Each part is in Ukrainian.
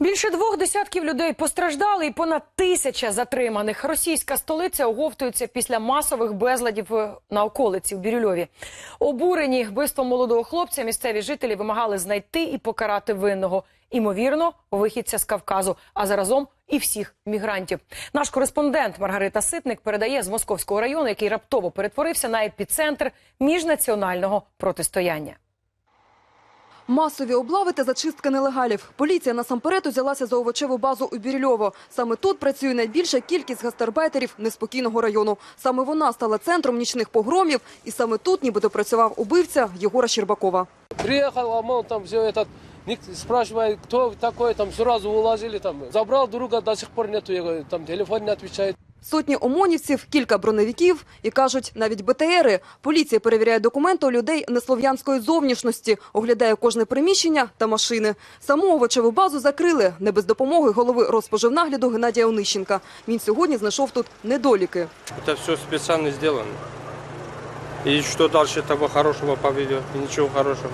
Більше двох десятків людей постраждали і понад тисяча затриманих. Російська столиця оговтується після масових безладів е, на околиці в Бірюльові. Обурені вбивством молодого хлопця місцеві жителі вимагали знайти і покарати винного. Імовірно, вихідця з Кавказу, а заразом і всіх мігрантів. Наш кореспондент Маргарита Ситник передає з Московського району, який раптово перетворився на епіцентр міжнаціонального протистояння. Масові облави та зачистка нелегалів. Поліція насамперед узялася за овочеву базу у Бірюльово. Саме тут працює найбільша кількість гастарбайтерів неспокійного району. Саме вона стала центром нічних погромів, і саме тут нібито працював убивця Єгора Щербакова. Приехал, ОМОН, там все этот, ник- спрашивает, кто такой, там сразу уложили, там, забрал друга, до сих пор нету, его, там, телефон не отвечает. Сотні омонівців, кілька броневиків і, кажуть, навіть БТРи. Поліція перевіряє документи у людей неслов'янської зовнішності, оглядає кожне приміщення та машини. Саму овочеву базу закрили не без допомоги голови розпоживнагляду Геннадія Онищенка. Він сьогодні знайшов тут недоліки. Это все специально сделано. И что дальше того хорошего поведет? И ничего хорошего.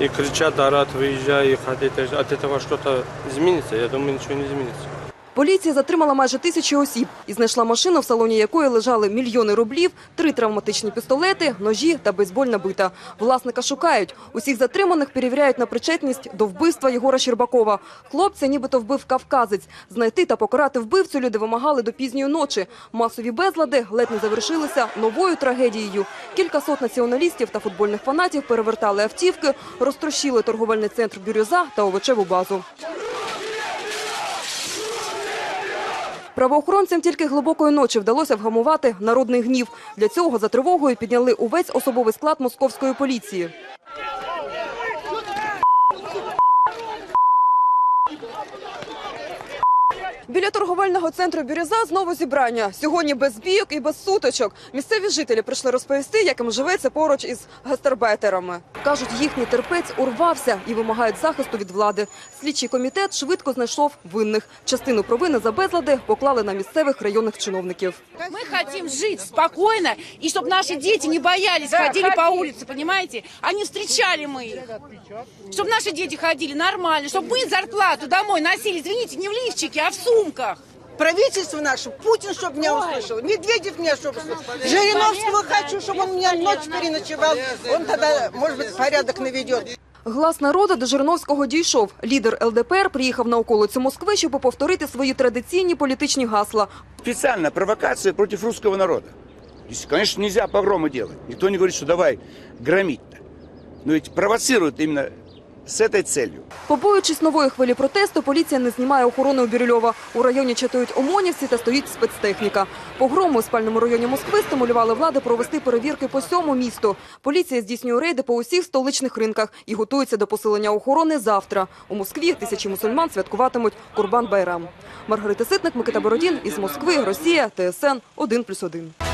И кричат, орат, выезжай, и ходить. От этого что-то изменится? Я думаю, ничего не изменится. Поліція затримала майже тисячі осіб і знайшла машину, в салоні якої лежали мільйони рублів, три травматичні пістолети, ножі та бейсбольна бита. Власника шукають. Усіх затриманих перевіряють на причетність до вбивства Єгора Щербакова. Хлопця нібито вбив кавказець. Знайти та покарати вбивцю люди вимагали до пізньої ночі. Масові безлади ледь не завершилися новою трагедією. Кілька сот націоналістів та футбольних фанатів перевертали автівки, розтрощили торговельний центр «Бюрюза» та овочеву базу. Правоохоронцям тільки глибокої ночі вдалося вгамувати народний гнів. Для цього за тривогою підняли увесь особовий склад московської поліції. Біля торговельного центру «Бірюза» знову зібрання. Сьогодні без бійок і без суточок. Місцеві жителі прийшли розповісти, як їм живеться поруч із гастарбайтерами. Кажуть, їхній терпець урвався і вимагають захисту від влади. Слідчий комітет швидко знайшов винних. Частину провини за безлади поклали на місцевих районних чиновників. Мы хотим жить спокойно, и чтобы наши дети не боялись, ходили по улице, понимаете? Они встречали мы их. Чтобы наши дети ходили нормально, чтобы мы зарплату домой носили, извините, не в лифчике, а в сумках. Правительство наше, Путин, чтобы меня услышал, Медведев меня, чтобы услышал. Жириновского хочу, чтобы он меня ночь переночевал. Он тогда, может быть, порядок наведет. Глас народу до Жириновського дійшов. Лідер ЛДПР приїхав на околицю Москви, щоб повторити свої традиційні політичні гасла. специальная провокация против русского народа. Если, конечно, нельзя погромы делать. Никто не говорит, что давай громить-то. Но ведь провоцируют именно с этой целью. Побоюючись нової хвилі протесту, поліція не знімає охорони у Бірюльова. У районі чатують ОМОНівці та стоїть спецтехніка. Погрому у спальному районі Москви стимулювали влади провести перевірки по всьому місту. Поліція здійснює рейди по усіх столичних ринках і готується до посилення охорони завтра. У Москві тисячі мусульман святкуватимуть Курбан Байрам. Маргарита Ситник, Микита Бородін із Москви, Росія, ТСН 1+,1.